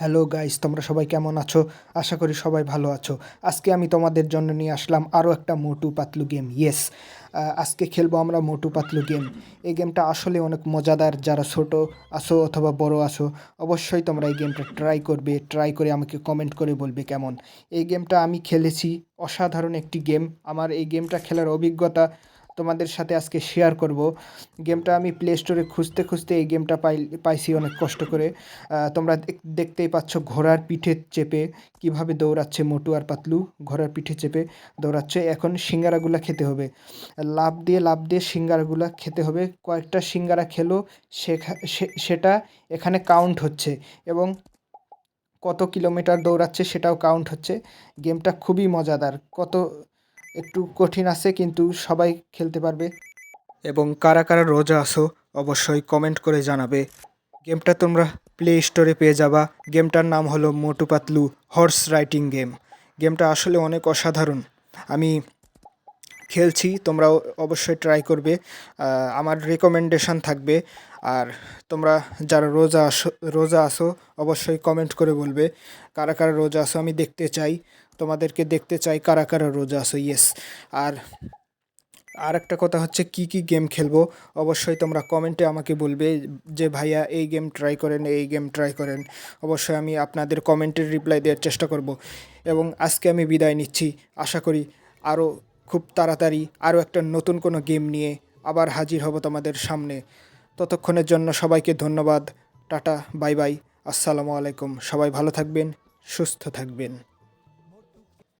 Hello guys, তোমরা সবাই কেমন আছো? আশা করি সবাই ভালো আছো। আজকে আমি তোমাদের জন্য নিয়ে আসলাম আরও একটা মোটু পাতলু গেম ইয়েস আজকে খেলব আমরা মোটু পাতলু গেম। এই গেমটা আসলে অনেক মজাদার, যারা ছোট আসো অথবা বড় আসো অবশ্যই তোমরা এই গেমটা ট্রাই করবে। ট্রাই করে আমাকে কমেন্ট করে বলবে কেমন। এই গেমটা আমি খেলেছি, অসাধারণ একটি গেম। আমার এই গেমটা খেলার অভিজ্ঞতা তোমাদের সাথে আজকে শেয়ার করব। গেমটা আমি প্লে স্টোরে খুঁজতে খুঁজতে এই গেমটা পাই, পাইছি অনেক কষ্ট করে। তোমরা দেখ- দেখতেই পাচ্ছ ঘোড়ার পিঠে চেপে কীভাবে দৌড়াচ্ছে মোটু আর পাতলু। ঘোড়ার পিঠে চেপে দৌড়াচ্ছে। এখন সিঙ্গারাগুলা খেতে হবে। লাভ দিয়ে লাভ দিয়ে সিঙ্গারাগুলা খেতে হবে। কয়েকটা সিঙ্গারা খেলো সেটা এখানে কাউন্ট হচ্ছে এবং কত কিলোমিটার দৌড়াচ্ছে সেটাও কাউন্ট হচ্ছে। গেমটা খুবই মজাদার। কত একটু কঠিন আছে, কিন্তু সবাই খেলতে পারবে। এবং কারা কারা রোজা আসো অবশ্যই কমেন্ট করে জানাবে। গেমটা তোমরা প্লে স্টোরে পেয়ে যাবা। গেমটার নাম হলো Motu Patlu horse riding game. গেমটা আসলে অনেক অসাধারণ। আমি খেলছি, তোমরাও অবশ্যই ট্রাই করবে। আমার রেকমেন্ডেশন থাকবে। আর তোমরা যারা রোজা আসো রোজা আসো অবশ্যই কমেন্ট করে বলবে, কারা কারা রোজা আসো আমি দেখতে চাই। তোমাদেরকে দেখতে চাই কারা কারা রোজা আসো ইয়েস আর আর একটা কথা হচ্ছে কি কি গেম খেলব, অবশ্যই তোমরা কমেন্টে আমাকে বলবে যে, ভাইয়া, এই গেম ট্রাই করেন, এই গেম ট্রাই করেন। অবশ্যই আমি আপনাদের কমেন্টের রিপ্লাই দেওয়ার চেষ্টা করব। এবং আজকে আমি বিদায় নিচ্ছি। আশা করি আরও খুব তাড়াতাড়ি আরও একটা নতুন কোনো গেম নিয়ে আবার হাজির হব তোমাদের সামনে। ততক্ষণের জন্য সবাইকে ধন্যবাদ। Tata, bye bye. আসসালামু আলাইকুম। সবাই ভালো থাকবেন, সুস্থ থাকবেন।